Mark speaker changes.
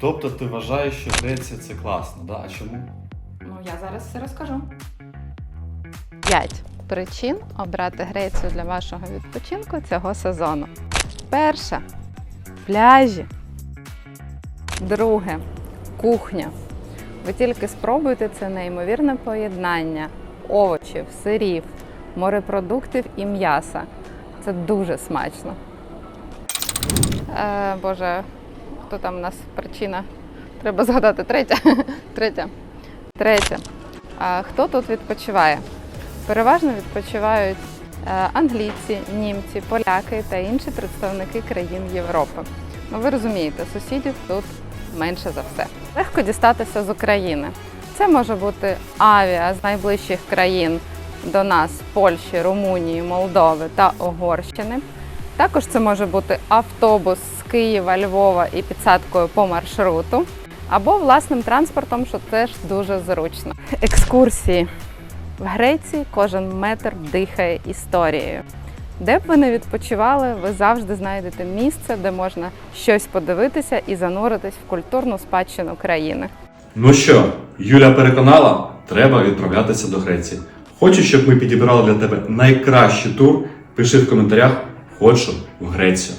Speaker 1: Тобто ти вважаєш, що Греція це класно, да? А чому?
Speaker 2: Ну, я зараз все розкажу.
Speaker 3: 5 причин обрати Грецію для вашого відпочинку цього сезону. Перша пляжі. Друге кухня. Ви тільки спробуйте це неймовірне поєднання овочів, сирів, морепродуктів і м'яса. Це дуже смачно. Е, Боже, хто там у нас причина? Треба згадати третя. Третя. Третя. А хто тут відпочиває? Переважно відпочивають е, англійці, німці, поляки та інші представники країн Європи. Ну ви розумієте, сусідів тут менше за все. Легко дістатися з України. Це може бути авіа з найближчих країн до нас Польщі, Румунії, Молдови та Угорщини. Також це може бути автобус з Києва, Львова і підсадкою по маршруту, або власним транспортом, що теж дуже зручно. Екскурсії. В Греції кожен метр дихає історією. Де б ви не відпочивали, ви завжди знайдете місце, де можна щось подивитися і зануритись в культурну спадщину країни.
Speaker 4: Ну що, Юля переконала, треба відправлятися до Греції. Хочеш, щоб ми підібрали для тебе найкращий тур? Пиши в коментарях, хочу в Грецію.